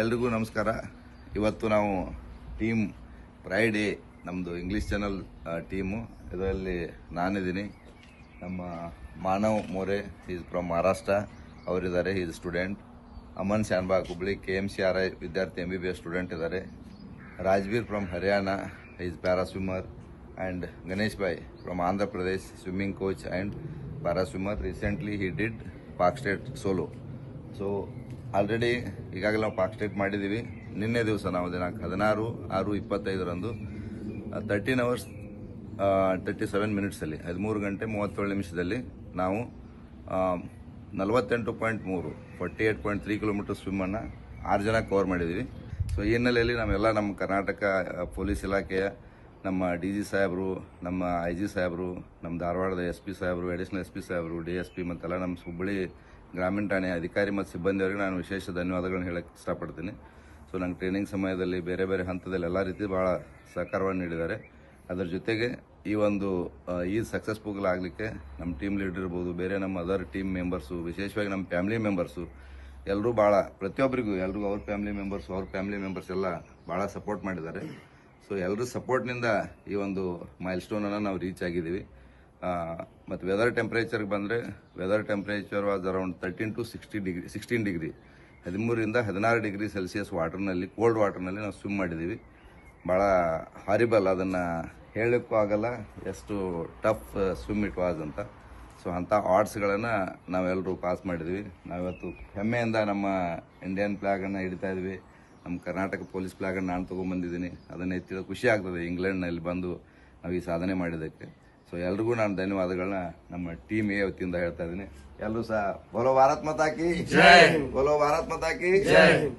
ಎಲ್ರಿಗೂ ನಮಸ್ಕಾರ. ಇವತ್ತು ನಾವು ಟೀಮ್ ಫ್ರೈಡೇ ನಮ್ಮದು ಇಂಗ್ಲೀಷ್ ಚಾನಲ್ ಟೀಮು. ಇದರಲ್ಲಿ ನಾನಿದ್ದೀನಿ. ನಮ್ಮ ಮಾನವ್ ಮೋರೆ ಈಸ್ ಫ್ರಮ್ ಮಹಾರಾಷ್ಟ್ರ ಅವರಿದ್ದಾರೆ is student Aman Shanbhag Hubli K M C R I ವಿದ್ಯಾರ್ಥಿ M B B S student ಇದ್ದಾರೆ. Rajbir from Haryana is para swimmer and Ganesh Bai from Andhra Pradesh swimming coach and para swimmer recently he did Palk strait solo so already ಈಗಾಗಲೇ ನಾವು ಪಾಕ್ ಮಾಡಿದ್ದೀವಿ. ನಿನ್ನೆ ದಿವಸ ನಾವು ದಿನಾಂಕ ಹದಿನಾರು, ಆರು, ಇಪ್ಪತ್ತೈದರಂದು ತರ್ಟೀನ್ ಅವರ್ಸ್ ತರ್ಟಿ ಸೆವೆನ್ ಮಿನಿಟ್ಸಲ್ಲಿ ಹದಿಮೂರು ಗಂಟೆ ಮೂವತ್ತೇಳು ನಿಮಿಷದಲ್ಲಿ ನಾವು ನಲವತ್ತೆಂಟು ಪಾಯಿಂಟ್ ಮೂರು forty eight point three kilometre ಸ್ವಿಮ್ಮನ್ನು ಆರು ಜನ ಕವರ್ ಮಾಡಿದ್ದೀವಿ. ಸೊ ಈ ಹಿನ್ನೆಲೆಯಲ್ಲಿ ನಾವೆಲ್ಲ ನಮ್ಮ ಕರ್ನಾಟಕ ಪೊಲೀಸ್ ಇಲಾಖೆಯ, ನಮ್ಮ ಡಿ ಜಿ ಸಾಹೇಬರು, ನಮ್ಮ ಐ ಜಿ ಸಾಹೇಬರು, ನಮ್ಮ ಧಾರವಾಡದ ಎಸ್ ಪಿ ಸಾಹೇಬರು ಅಡಿಷನಲ್ ಎಸ್ ಪಿ ಸಾಹೇಬರು, ಡಿ ಎಸ್ ಪಿ ಮತ್ತೆಲ್ಲ ನಮ್ಮ ಹುಬ್ಬಳ್ಳಿ ಗ್ರಾಮೀಣ ಠಾಣೆ ಅಧಿಕಾರಿ ಮತ್ತು ಸಿಬ್ಬಂದಿಯವರಿಗೆ ನಾನು ವಿಶೇಷ ಧನ್ಯವಾದಗಳನ್ನು ಹೇಳಕ್ಕೆ ಇಷ್ಟಪಡ್ತೀನಿ. ಸೊ ನಂಗೆ ಟ್ರೈನಿಂಗ್ ಸಮಯದಲ್ಲಿ ಬೇರೆ ಬೇರೆ ಹಂತದಲ್ಲಿ ಎಲ್ಲ ರೀತಿ ಭಾಳ ಸಹಕಾರವನ್ನು ನೀಡಿದ್ದಾರೆ. ಅದರ ಜೊತೆಗೆ ಈ ಒಂದು ಈ ಸಕ್ಸಸ್ಫುಲ್ ಆಗಲಿಕ್ಕೆ ನಮ್ಮ ಟೀಮ್ ಲೀಡರ್ ಇರ್ಬೋದು, ಬೇರೆ ನಮ್ಮ ಅದರ್ ಟೀಮ್ ಮೆಂಬರ್ಸು ವಿಶೇಷವಾಗಿ ನಮ್ಮ ಫ್ಯಾಮಿಲಿ ಮೆಂಬರ್ಸು ಎಲ್ಲರೂ ಭಾಳ ಪ್ರತಿಯೊಬ್ಬರಿಗೂ ಎಲ್ರಿಗೂ ಅವ್ರ ಫ್ಯಾಮಿಲಿ ಮೆಂಬರ್ಸ್ ಅವ್ರ ಫ್ಯಾಮಿಲಿ ಮೆಂಬರ್ಸ್ ಎಲ್ಲ ಭಾಳ ಸಪೋರ್ಟ್ ಮಾಡಿದ್ದಾರೆ. ಸೊ ಎಲ್ಲರೂ ಸಪೋರ್ಟ್ನಿಂದ ಈ ಒಂದು ಮೈಲ್ ಸ್ಟೋನನ್ನು ನಾವು ರೀಚ್ ಆಗಿದ್ದೀವಿ. ಮತ್ತು ವೆದರ್ ಟೆಂಪ್ರೇಚರ್ಗೆ ಬಂದರೆ weather temperature was around thirteen to sixty degree sixteen degree ಹದಿಮೂರಿಂದ ಹದಿನಾರು ಡಿಗ್ರಿ ಸೆಲ್ಸಿಯಸ್ ವಾಟರ್ನಲ್ಲಿ ಕೋಲ್ಡ್ ವಾಟರ್ನಲ್ಲಿ ನಾವು ಸ್ವಿಮ್ ಮಾಡಿದ್ದೀವಿ ಭಾಳ ಹಾರಿಬಲ್ ಅದನ್ನು ಹೇಳೋಕ್ಕೂ ಆಗಲ್ಲ, ಎಷ್ಟು ಟಫ್ ಸ್ವಿಮ್ ಇಟ್ ವಾಸ್ ಅಂತ. ಸೊ ಅಂಥ ಆರ್ಟ್ಸ್ಗಳನ್ನು ನಾವೆಲ್ಲರೂ ಪಾಸ್ ಮಾಡಿದ್ವಿ. ನಾವಿವತ್ತು ಹೆಮ್ಮೆಯಿಂದ ನಮ್ಮ ಇಂಡಿಯನ್ ಫ್ಲಾಗನ್ನು ಹಿಡಿತಾ ಇದ್ವಿ. ನಮ್ಮ ಕರ್ನಾಟಕ ಪೊಲೀಸ್ ಫ್ಲಾಗನ್ನು ನಾನು ತೊಗೊಂಬಂದಿದ್ದೀನಿ. ಅದನ್ನು ಎತ್ತಿದ ಖುಷಿ ಆಗ್ತದೆ ಇಂಗ್ಲೆಂಡ್ನಲ್ಲಿ ಬಂದು ನಾವು ಈ ಸಾಧನೆ ಮಾಡಿದ್ದಕ್ಕೆ. ಸೊ ಎಲ್ರಿಗೂ ನಾನು ಧನ್ಯವಾದಗಳನ್ನ ನಮ್ಮ ಟೀಮ್ ಎ ವತಿಯಿಂದ ಹೇಳ್ತಾ ಇದ್ದೀನಿ. ಎಲ್ಲರೂ ಸಹ ಬೋಲೋ ಭಾರತ್ ಹಾಕಿ ಬೋಲೋ ಭಾರತ್ ಮಾತಾಕಿ